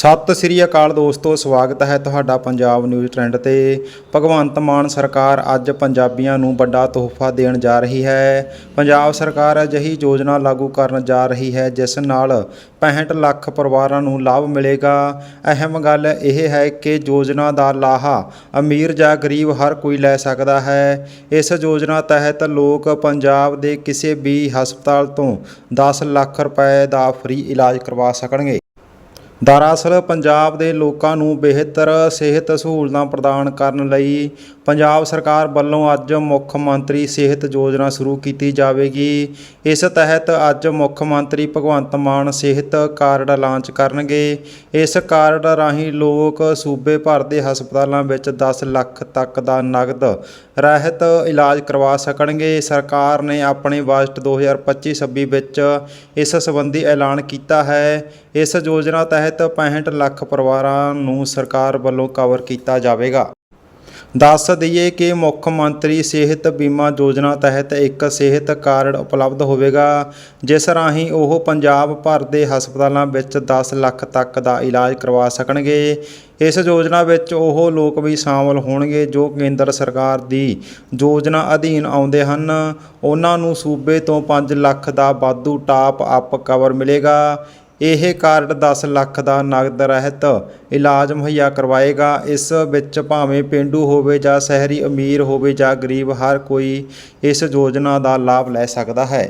ਸਤਿ ਸ੍ਰੀ ਅਕਾਲ ਦੋਸਤੋ, ਸਵਾਗਤ ਹੈ ਤੁਹਾਡਾ ਪੰਜਾਬ ਨਿਊਜ਼ ਟ੍ਰੈਂਡ ਤੇ। ਭਗਵੰਤ ਮਾਨ ਸਰਕਾਰ ਅੱਜ ਪੰਜਾਬੀਆਂ ਨੂੰ ਵੱਡਾ ਤੋਹਫਾ ਦੇਣ ਜਾ ਰਹੀ ਹੈ। ਪੰਜਾਬ ਸਰਕਾਰ ਅਜਿਹੀ ਯੋਜਨਾ ਲਾਗੂ ਕਰਨ ਜਾ ਰਹੀ ਹੈ, ਜਿਸ ਨਾਲ 65 ਲੱਖ ਪਰਿਵਾਰਾਂ ਨੂੰ ਲਾਭ ਮਿਲੇਗਾ। ਅਹਿਮ ਗੱਲ ਇਹ ਹੈ ਕਿ ਯੋਜਨਾ ਦਾ ਲਾਹਾ ਅਮੀਰ ਜਾਂ ਗਰੀਬ ਹਰ ਕੋਈ ਲੈ ਸਕਦਾ ਹੈ। ਇਸ ਯੋਜਨਾ ਤਹਿਤ ਲੋਕ ਪੰਜਾਬ ਦੇ ਕਿਸੇ ਵੀ ਹਸਪਤਾਲ ਤੋਂ 10 ਲੱਖ ਰੁਪਏ ਦਾ ਫ੍ਰੀ ਇਲਾਜ ਕਰਵਾ ਸਕਣਗੇ। ਦਰਅਸਲ ਪੰਜਾਬ ਦੇ ਲੋਕਾਂ ਨੂੰ ਬਿਹਤਰ ਸਿਹਤ ਸਹੂਲਤਾਂ ਪ੍ਰਦਾਨ ਕਰਨ ਲਈ ਪੰਜਾਬ ਸਰਕਾਰ ਵੱਲੋਂ ਅੱਜ ਮੁੱਖ ਮੰਤਰੀ ਸਿਹਤ ਯੋਜਨਾ ਸ਼ੁਰੂ ਕੀਤੀ ਜਾਵੇਗੀ। ਇਸ ਤਹਿਤ ਅੱਜ ਮੁੱਖ ਮੰਤਰੀ ਭਗਵੰਤ ਮਾਨ ਸਿਹਤ ਕਾਰਡ ਲਾਂਚ ਕਰਨਗੇ। ਇਸ ਕਾਰਡ ਰਾਹੀਂ ਲੋਕ ਸੂਬੇ ਭਰ ਦੇ ਹਸਪਤਾਲਾਂ ਵਿੱਚ 10 ਲੱਖ ਤੱਕ ਦਾ ਨਗਦ ਰਹਿਤ ਇਲਾਜ ਕਰਵਾ ਸਕਣਗੇ। ਸਰਕਾਰ ਨੇ ਆਪਣੇ ਬਜਟ 2025-26 ਵਿੱਚ ਇਸ ਸੰਬੰਧੀ ਐਲਾਨ ਕੀਤਾ ਹੈ। ਇਸ ਯੋਜਨਾ ਤਹਿਤ 65 ਲੱਖ ਪਰਿਵਾਰਾਂ ਨੂੰ ਸਰਕਾਰ ਵੱਲੋਂ ਕਵਰ ਕੀਤਾ ਜਾਵੇਗਾ। ਦੱਸ ਦਈਏ ਕਿ ਮੁੱਖ ਮੰਤਰੀ ਸਿਹਤ ਬੀਮਾ ਯੋਜਨਾ ਤਹਿਤ ਇੱਕ ਸਿਹਤ ਕਾਰਡ ਉਪਲਬਧ ਹੋਵੇਗਾ, ਜਿਸ ਰਾਹੀਂ ਉਹ ਪੰਜਾਬ ਭਰ ਦੇ ਹਸਪਤਾਲਾਂ ਵਿੱਚ 10 ਲੱਖ ਤੱਕ ਦਾ ਇਲਾਜ ਕਰਵਾ ਸਕਣਗੇ। ਇਸ ਯੋਜਨਾ ਵਿੱਚ ਉਹ ਲੋਕ ਵੀ ਸ਼ਾਮਲ ਹੋਣਗੇ ਜੋ ਕੇਂਦਰ ਸਰਕਾਰ ਦੀ ਯੋਜਨਾ ਅਧੀਨ ਆਉਂਦੇ ਹਨ। ਉਹਨਾਂ ਨੂੰ ਸੂਬੇ ਤੋਂ 5 ਲੱਖ ਦਾ ਵਾਧੂ ਟਾਪ ਅਪ ਕਵਰ ਮਿਲੇਗਾ। ਇਹ ਕਾਰਡ 10 ਲੱਖ ਦਾ ਨਗਦ ਰਹਿਤ ਇਲਾਜ ਮੁਹੱਈਆ ਕਰਵਾਏਗਾ। ਇਸ ਵਿੱਚ ਭਾਵੇਂ ਪਿੰਡੂ ਹੋਵੇ ਜਾਂ ਸ਼ਹਿਰੀ ਅਮੀਰ ਹੋਵੇ ਜਾਂ ਗਰੀਬ, ਹਰ ਕੋਈ ਇਸ ਯੋਜਨਾ ਦਾ ਲਾਭ ਲੈ ਸਕਦਾ ਹੈ।